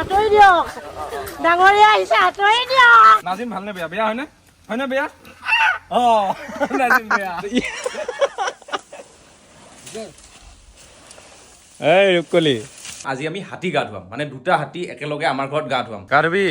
আঁতৰি দিয়ক। ডাঙৰীয়া আহিছে আঁতৰি দিয়ক। নাজিম ভালনে বেয়া? বেয়া হয়নে? হয়নে বেয়া? অ নাজিম বেয়া। এই ৰূপকলি। আজি আমি হাতী গা ধুৱাম। মানে দুটা হাতী একেলগে আমাৰ ঘৰত গা ধুৱাম। গা ধুবি?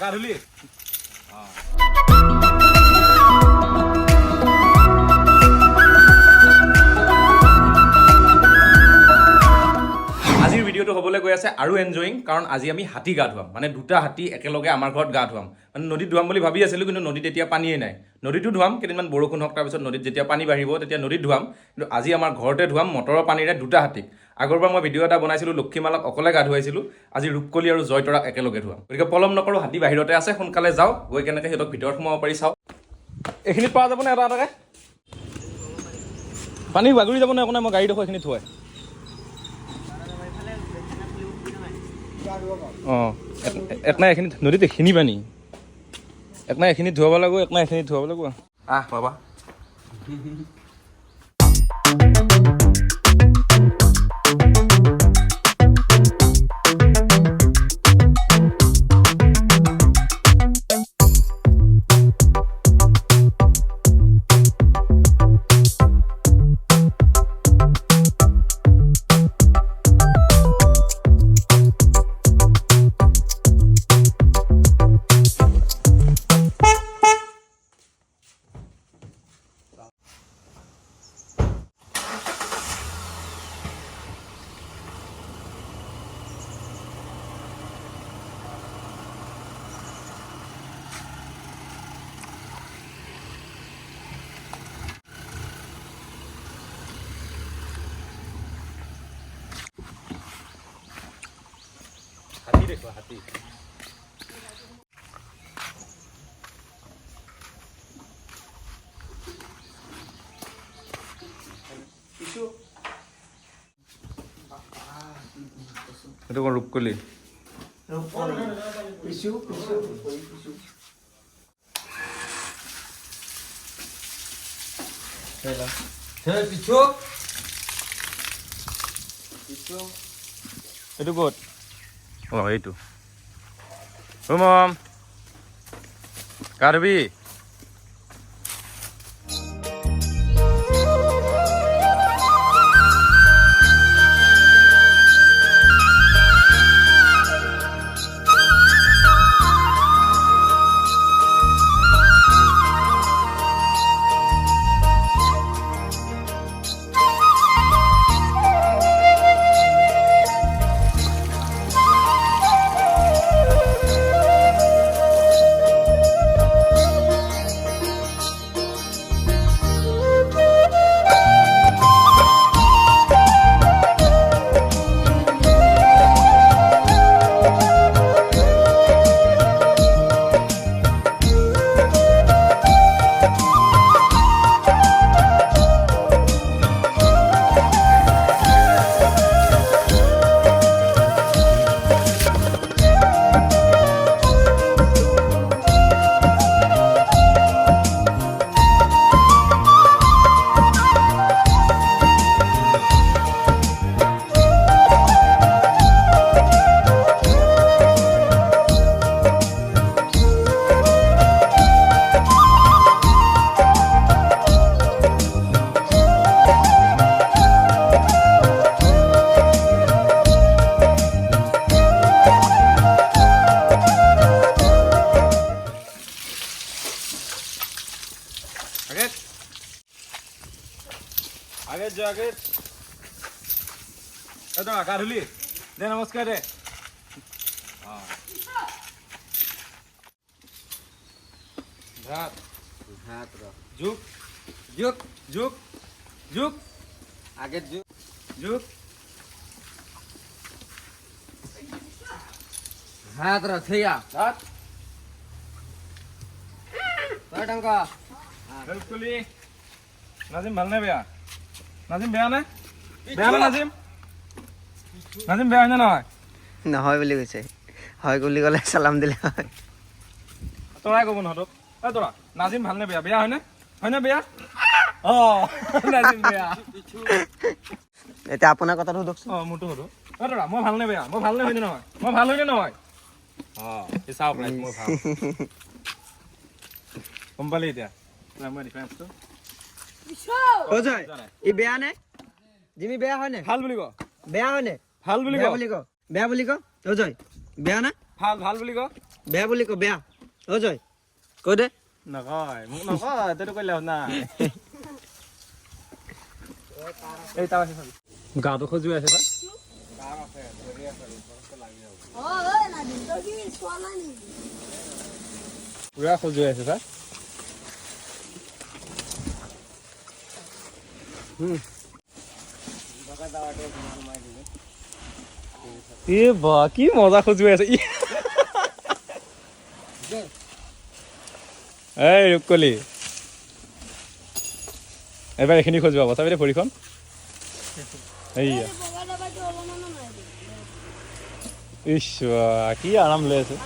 এই আছে আৰু এনজয়িং কাৰণ আজি আমি হাতী গা ধুৱাম। মানে দুটা হাতী একেলগে আমাৰ ঘৰত গা ধুৱাম। মানে নদীত ধুৱাম বুলি ভাবি আছিলোঁ, কিন্তু নদীত এতিয়া পানীয়ে নাই। নদীতো ধুৱাম, কেইদিনমান বৰষুণ হওক তাৰপিছত নদীত যেতিয়া পানী বাঢ়িব, তেতিয়া নদীত ধুৱাম। কিন্তু আজি আমাৰ ঘৰতে ধুৱাম, মটৰৰ পানীৰে দুটা হাতীক। আগৰবাৰ মই ভিডিঅ' এটা বনাইছিলোঁ, লক্ষীমালাক অকলে গা ধুৱাইছিলোঁ। আজি ৰূপকলি আৰু জয়তৰাক একেলগে ধুৱাম। গতিকে পলম নকৰোঁ, হাতী বাহিৰতে আছে, সোনকালে যাওঁ, গৈ কেনেকৈ সিহঁতক ভিতৰত সোমাব পাৰি চাওঁ। এইখিনিত পৰা যাবনে এটা এটাকে? পানী বাগৰি যাবনে নাই, মই গাড়ী দেখোঁ এইখিনিত অঁ একনাই এইখিনিত নদীত এইখিনি পানী একনাই এইখিনিত ধুৱাব লাগিব একনাই এইখিনিত ধুৱাব লাগিব। আহ, বাবা। হাতী দেখুৱা হাতী এইটো কোন ৰূপকলি এইটো ক'ত অঁ এইটো অ' মম आगे। तो गाधुली दे नमस्कार दे भात हाँ। रो भात रो जुक जुक जुक आगे जुक जुक भात रो थिया भात पर टंका बिल्कुल ही। भलने भैया। নাজিম বেয়া নে? বেয়া নে নাজিম? নাজিম বেয়া হয়নে নহয়? নহয় বুলি কৈছে। হয় বুলি ক'লে চালাম দিলে হয়। তৰাই ক'ব নহতক। এ তৰা নাজিম ভালনে বেয়া? বেয়া হয়নে? হয়নে বেয়া? অঁ নাজিম বেয়া। এতিয়া আপোনাৰ কথাটো সোধকচোন। অঁ মোৰতো সোধো অ তৰা মই ভালনে বেয়া? মই ভালনে হয়নে নহয়? মই ভালো হয়নে নহয়? অঁ চাওক মোৰ ভালো। গম পালি এতিয়া? মই ডিফাৰেঞ্চটো অজয় ই বেয়া নে। জিমি বেয়া হয় নে? ভালো বুলি ক। বেয়া হয় নে? ভালো বুলি ক। বুলি ক। বেয়া বুলি ক? অজয় বেয়া না? ভালো ভালো বুলি ক। বেয়া বুলি ক বেয়া। অজয় কৈ দে। নকয় মোক নকয় তইতো কৰিলে হ'ল না এই তাৰ আছে চাবি। গাটো খজুৱাই আছে তাত পুৰা খজুৱাই আছে কি মজা খজুৱাই আছে এই ৰূপকলি এবাৰ এইখিনি খজুৱাব চাবি দে ভৰিখন। এইয়া। ঈশ্বৰ কি আৰাম লৈ আছে।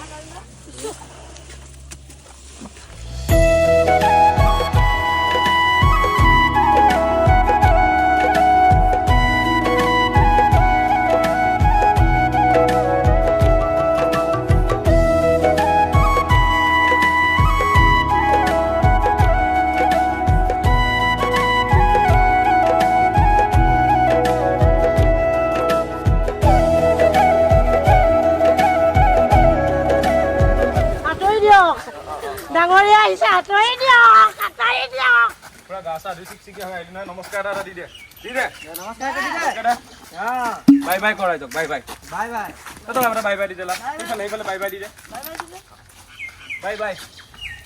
ডাঙৰীয়া আহিছে আঁতৰি দিয়ক আঁতৰি দিয়ক পুৰা গা চা ধুই চিকচিকীয়া হৈ আহিলি নহয় নমস্কাৰ এটা এটা দি দে দি দে নমস্কাৰ কৰি দে নমস্কাৰ দে বাই বাই কৰাই যাওক বাই বাই বাই বাই তই তই বাই বাই দি দে লা